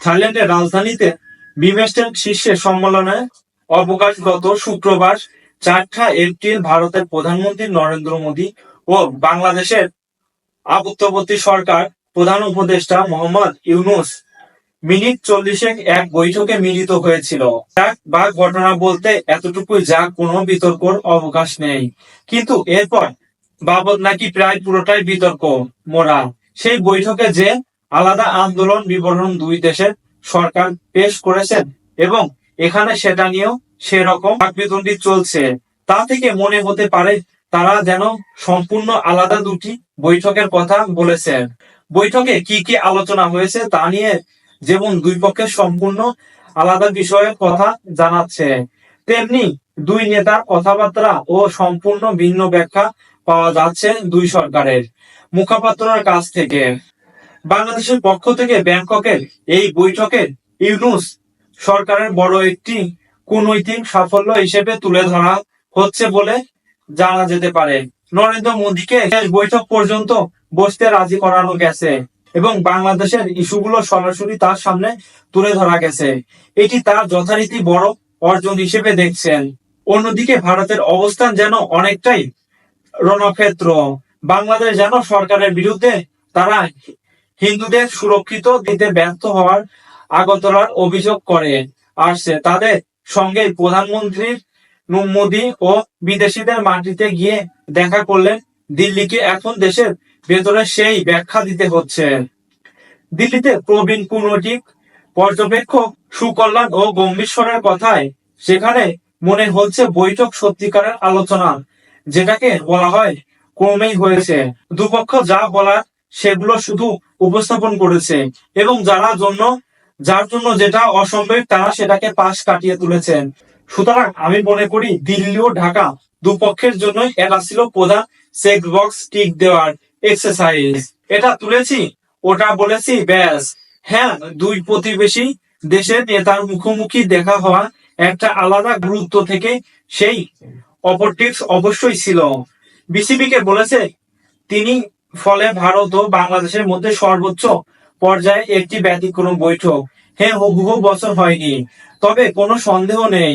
থাইল্যান্ডের রাজধানীতে বিমস্টেক শীর্ষের সম্মেলনে অবকাশগত শুক্রবার চারটা এপ্রিল ভারতের প্রধানমন্ত্রী নরেন্দ্র মোদী ও বাংলাদেশের আপত্তবর্তী সরকার প্রধান উপদেষ্টা মোহাম্মদ ইউনুস মিনিট চল্লিশে এক বৈঠকে মিলিত হয়েছিল। বা ঘটনা বলতে এতটুকু যা কোনো বিতর্কর অবকাশ নেই। কিন্তু এরপর বাবদ নাকি প্রায় পুরোটাই বিতর্ক মোরা সেই বৈঠকে যে আলাদা আন্দোলন বিবরণ দুই দেশের সরকার পেশ করেছেন এবং এখানে সেটা নিয়েও সেরকম বাকবিতণ্ডি চলছে। তা থেকে মনে হতে পারে তারা যেন সম্পূর্ণ আলাদা দুটি বৈঠকের কথা বলেছেন। বৈঠকে কি কি আলোচনা হয়েছে তা নিয়ে যেমন দুই পক্ষের সম্পূর্ণ আলাদা বিষয়ের কথা জানাচ্ছে, তেমনি দুই নেতার কথাবার্তা ও সম্পূর্ণ ভিন্ন ব্যাখ্যা পাওয়া যাচ্ছে দুই সরকারের মুখপাত্রর কাছ থেকে। বাংলাদেশের পক্ষ থেকে ব্যাংককের এই বৈঠকের ইউনুস সরকারের বড় একটি কূনৈতিক সাফল্য হিসেবে তুলে ধরা হচ্ছে বলে জানা যেতে পারে। নরেন্দ্র মোদীকে শেষ বৈঠক পর্যন্ত বসতে রাজি করানো গেছে এবং বাংলাদেশের ইস্যুগুলো সরাসরি তার সামনে তুলে ধরা গেছে। এটি তার যথারীতি বড় অর্জন হিসেবে দেখছেন। অন্যদিকে ভারতের অবস্থান যেন অনেকটাই রণক্ষেত্র। বাংলাদেশ যেন সরকারের বিরুদ্ধে তারা হিন্দুদের সুরক্ষিত দিতে ব্যর্থ হওয়ার আগতরার অভিযোগ করে আসছে। তাদের সঙ্গে প্রধানমন্ত্রীর মোদী ও বিদেশিদের মাটিতে গিয়ে দেখা করলেন দিল্লিকে। এখন দেশের ভেতরে সেই ব্যাখ্যা দিতে হচ্ছে। দিল্লিতে প্রবীণ কূটনৈতিক পর্যবেক্ষক সুকল্যাণ ও গম্ভীশ্বরের কথায় সেখানে মনে হচ্ছে বৈঠক সত্যিকারের আলোচনা, যেটাকে বলা হয় ক্রমেই হয়েছে। দুপক্ষ যা বলার সেগুলো শুধু উপস্থাপন করেছে। এবং যারা জন্য, যার জন্য যেটা অসম্ভব, তারা সেটাকে পাশ কাটিয়ে তুলেছেন। সুতরাং আমি মনে করি দিল্লি ও ঢাকা দুপক্ষের জন্যই এটা ছিল প্রধান চেক বক্স টিক দেওয়ার এক্সারসাইজ এটা তুলেছি, ওটা বলেছি, ব্যাস। হ্যাঁ দুই প্রতিবেশী দেশের নেতার মুখোমুখি দেখা হওয়া একটা আলাদা গুরুত্ব থেকে সেই অপরটিক্স অবশ্যই ছিল। বিসিবি কে বলেছে, তিনি ফলে ভারত ও বাংলাদেশের মধ্যে সর্বোচ্চ পর্যায়ে একটি ব্যতিক্রম বৈঠক। হ্যাঁ হুবহু বছর হয়নি। তবে কোনো সন্দেহ নেই।